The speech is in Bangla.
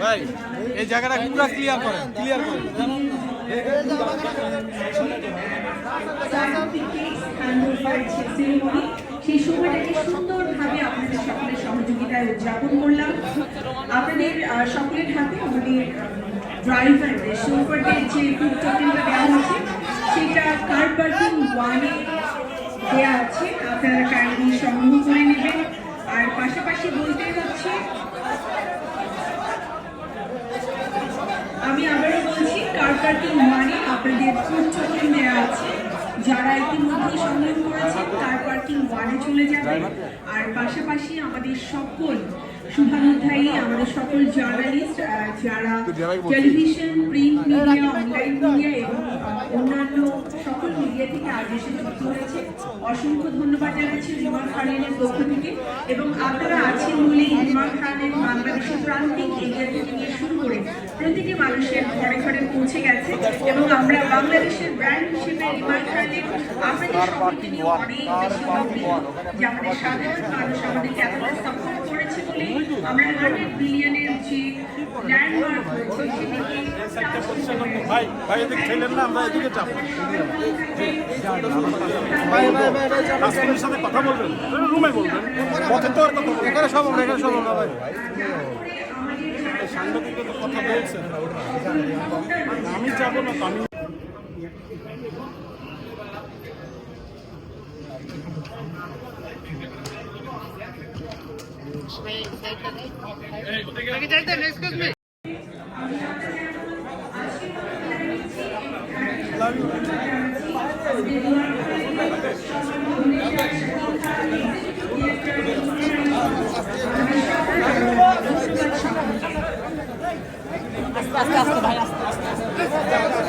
ভাই, এই জায়গাটা ক্লিয়ার ক্লিয়ার সেই সময়টাকে সুন্দরভাবে আপনাদের সকলের সহযোগিতায় উদযাপন করলাম। আপনাদের সকলের হাতে আমাদের ড্রাইভারদের শোফারদের যে টোকেনটা দেওয়া হয়েছে, সেটা কার পার্কিং দেওয়া আছে, আপনারা কাইন্ডলি সংগ্রহ করে নেবেন। আর পাশাপাশি বলতে হচ্ছে আমি আবারও বলছি কার পার্কিং মানে আপনাদের ফুড টোকেন দেওয়া আছে। যারা ইতিমধ্যে সংগ্রহ করেছেন কার পার্কিং ওয়ানে চলে যাবেন। আর পাশাপাশি আমাদের সকল শুভানুধ্যায়ী আমাদের সকল জার্নালিস্ট যারা television print media online media এবং অন্যান্য সকল মিডিয়া থেকে আজ এসে যুক্ত হয়েছে। অসংখ্য ধন্যবাদ জানাচ্ছি রিমান খানের পক্ষ থেকে। এবং আপনারা আছেন বলেই রিমান খানের বাংলাদেশের প্রান্তিক এরিয়া থেকে নিয়ে শুরু করে প্রতিটি মানুষের ঘরে ঘরে পৌঁছে গেছে। এবং আমরা বাংলাদেশের ব্র্যান্ড হিসেবে রিমান খানের আপনাদের সকলকে নিয়ে অনেক বেশি যে আমাদের সাধারণ মানুষ আমাদেরকে আমরা যে ল্যান্ডমার্ক। ভাই ভাই এদিকে ঠেলেন না আমরা এদিকে যাব। কাস্টমারের সাথে কথা বলবেন রুমে বলবেন পথে তো আর কথা বলবেন এখানে সব আমরা এখানে সব আমরা ভাই। সাংবাদিকরা তো কথা বলছেন আমি যাব না আস্তে আস্তে ভাই আস্তে আস্তে